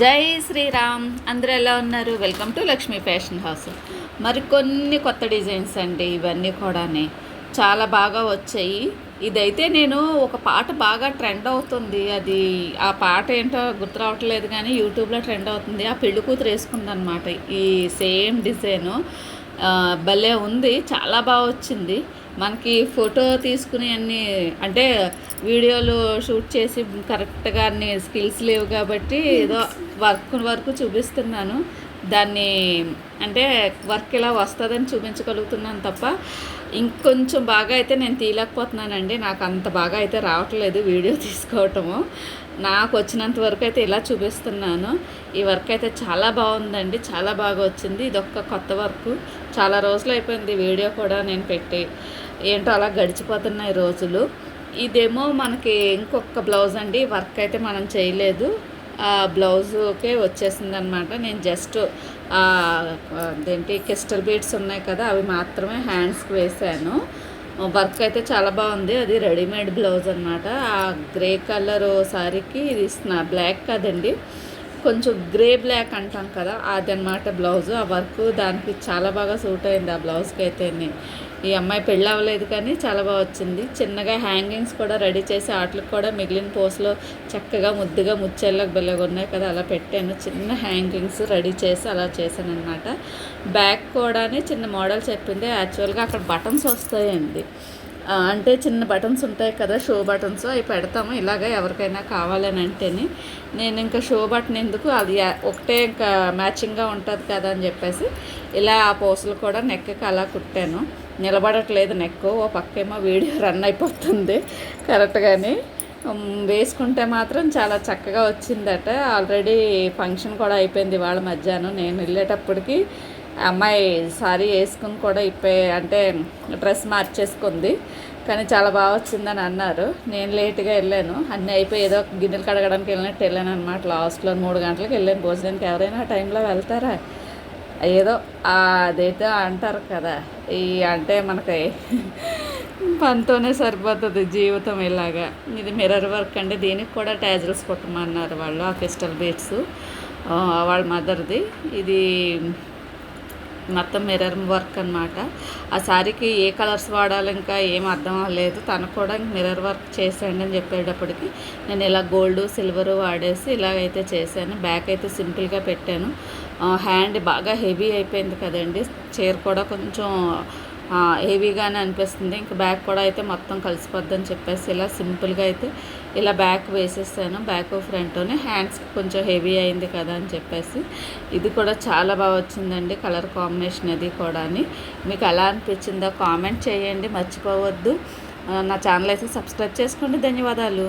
జై శ్రీరామ్. అందరూ ఎలా ఉన్నారు? Welcome to Lakshmi fashion house మరికొన్ని కొత్త డిజైన్స్ అండి ఇవన్నీ కూడానే. చాలా బాగా వచ్చాయి. ఇదైతే నేను ఒక పాట బాగా ట్రెండ్ అవుతుంది. అది ఆ పాట ఏంటో గుర్తు రావట్లేదు కానీ యూట్యూబ్లో ట్రెండ్ అవుతుంది. ఆ పెళ్ళి కూతురు వేసుకుందనమాట ఈ సేమ్ డిజైను. భలే ఉంది. చాలా బాగా వచ్చింది. మనకి ఫోటో తీసుకుని అన్ని అంటే వీడియోలు షూట్ చేసి కరెక్ట్గా అన్ని స్కిల్స్ లేవు కాబట్టి ఏదో వర్క్ వరకు చూపిస్తున్నాను. దాన్ని అంటే వర్క్ ఇలా వస్తుందని చూపించగలుగుతున్నాను తప్ప ఇంకొంచెం బాగా అయితే నేను తీయలేకపోతున్నానండి. నాకు అంత బాగా అయితే రావట్లేదు వీడియో తీసుకోవటము. నాకు వచ్చినంత వరకు అయితే ఇలా చూపిస్తున్నాను. ఈ వర్క్ అయితే చాలా బాగుందండి. చాలా బాగా వచ్చింది. ఇది కొత్త వర్క్. చాలా రోజులు అయిపోయింది వీడియో కూడా నేను పెట్టి. ఏంటో అలా గడిచిపోతున్నాయి రోజులు. ఇదేమో మనకి ఇంకొక బ్లౌజ్ అండి. వర్క్ అయితే మనం చేయలేదు. బ్లౌజుకే వచ్చేసింది అనమాట నేను జస్ట్ అదేంటి కిస్టల్ బీడ్స్ ఉన్నాయి కదా అవి మాత్రమే హ్యాండ్స్కి వేసాను వర్క్ అయితే చాలా బాగుంది. అది రెడీమేడ్ బ్లౌజ్ అనమాట. ఆ గ్రే కలర్ శారీకి ఇది ఇస్తున్నా బ్లాక్ కదండి. కొంచెం గ్రే బ్లాక్ అంటాం కదా అదనమాట బ్లౌజ్. ఆ వర్క్ దానికి చాలా బాగా సూట్ అయింది ఆ బ్లౌజ్కి అయితే ఈ అమ్మాయి పెళ్ళి అవ్వలేదు కానీ చాలా బాగా వచ్చింది. చిన్నగా హ్యాంగింగ్స్ కూడా రెడీ చేసి వాటికి కూడా మిగిలిన పోస్లో చక్కగా ముద్దుగా ముచ్చెళ్ళకు బిల్లగా ఉన్నాయి కదా అలా పెట్టాను. చిన్న హ్యాంగింగ్స్ రెడీ చేసి అలా చేశాను అనమాట బ్యాక్ కూడా చిన్న మోడల్ చెప్పింది. యాక్చువల్గా అక్కడ బటన్స్ వస్తాయండి. అంటే చిన్న బటన్స్ ఉంటాయి కదా షో బటన్స్ అవి పెడతాము. ఇలాగ ఎవరికైనా కావాలని అంటేనే. నేను ఇంకా షో బటన్ ఎందుకు అది ఒకటే ఇంకా మ్యాచింగ్గా ఉంటుంది కదా అని చెప్పేసి ఇలా ఆ పోసులు కూడా నెక్కి అలా కుట్టాను. నిలబడట్లేదు నెక్ ఓ పక్కేమో వీడియో రన్ అయిపోతుంది. కరెక్ట్గానే వేసుకుంటే మాత్రం చాలా చక్కగా వచ్చిందట. ఆల్రెడీ ఫంక్షన్ కూడా అయిపోయింది వాళ్ళ మధ్యాహ్నం. నేను వెళ్ళేటప్పటికి అమ్మాయి సారీ వేసుకుని కూడా ఇప్పే అంటే డ్రెస్ మార్చేసుకుంది. కానీ చాలా బాగా వచ్చిందని అన్నారు. నేను లేట్గా వెళ్ళాను. అన్నీ అయిపోయి ఏదో గిన్నెలు కడగడానికి వెళ్ళినట్టు వెళ్ళాను అనమాట లాస్ట్లో మూడు గంటలకు వెళ్ళాను. భోజనానికి ఎవరైనా ఆ టైంలో వెళ్తారా? ఏదో అదైతే అంటారు కదా. ఈ అంటే మనకి పనితోనే సరిపోతుంది జీవితం ఇలాగా. ఇది మిర్రర్ వర్క్ అండి. దీనికి కూడా ట్యాజల్స్ కుట్టమన్నారు వాళ్ళు ఆ క్రిస్టల్ బీట్స్. వాళ్ళ మదర్ది. ఇది మొత్తం మిర్రర్ వర్క్ అనమాట ఆ శారీకి ఏ కలర్స్ వాడాలి ఇంకా ఏం అర్థం అవ్వలేదు. తను కూడా మిర్రర్ వర్క్ చేసేయండి అని చెప్పేటప్పటికి నేను ఇలా గోల్డ్ సిల్వర్ వాడేసి ఇలాగైతే చేశాను. బ్యాక్ అయితే సింపుల్గా పెట్టాను. హ్యాండ్ బాగా హెవీ అయిపోయింది కదండి. చీర కూడా కొంచెం హెవీగానే అనిపిస్తుంది. ఇంకా బ్యాక్ కూడా అయితే మొత్తం కలిసిపోద్దని చెప్పేసి ఇలా సింపుల్గా అయితే ఇలా బ్యాక్ వేసేసాను. బ్యాక్ ఫ్రంట్లోనే హ్యాండ్స్ కొంచెం హెవీ అయింది కదా అని చెప్పేసి. ఇది కూడా చాలా బాగా వచ్చిందండి కలర్ కాంబినేషన్ అది కూడా మీకు ఎలా అనిపించిందో కామెంట్ చేయండి. మర్చిపోవద్దు. నా ఛానల్ అయితే సబ్స్క్రైబ్ చేసుకోండి. ధన్యవాదాలు.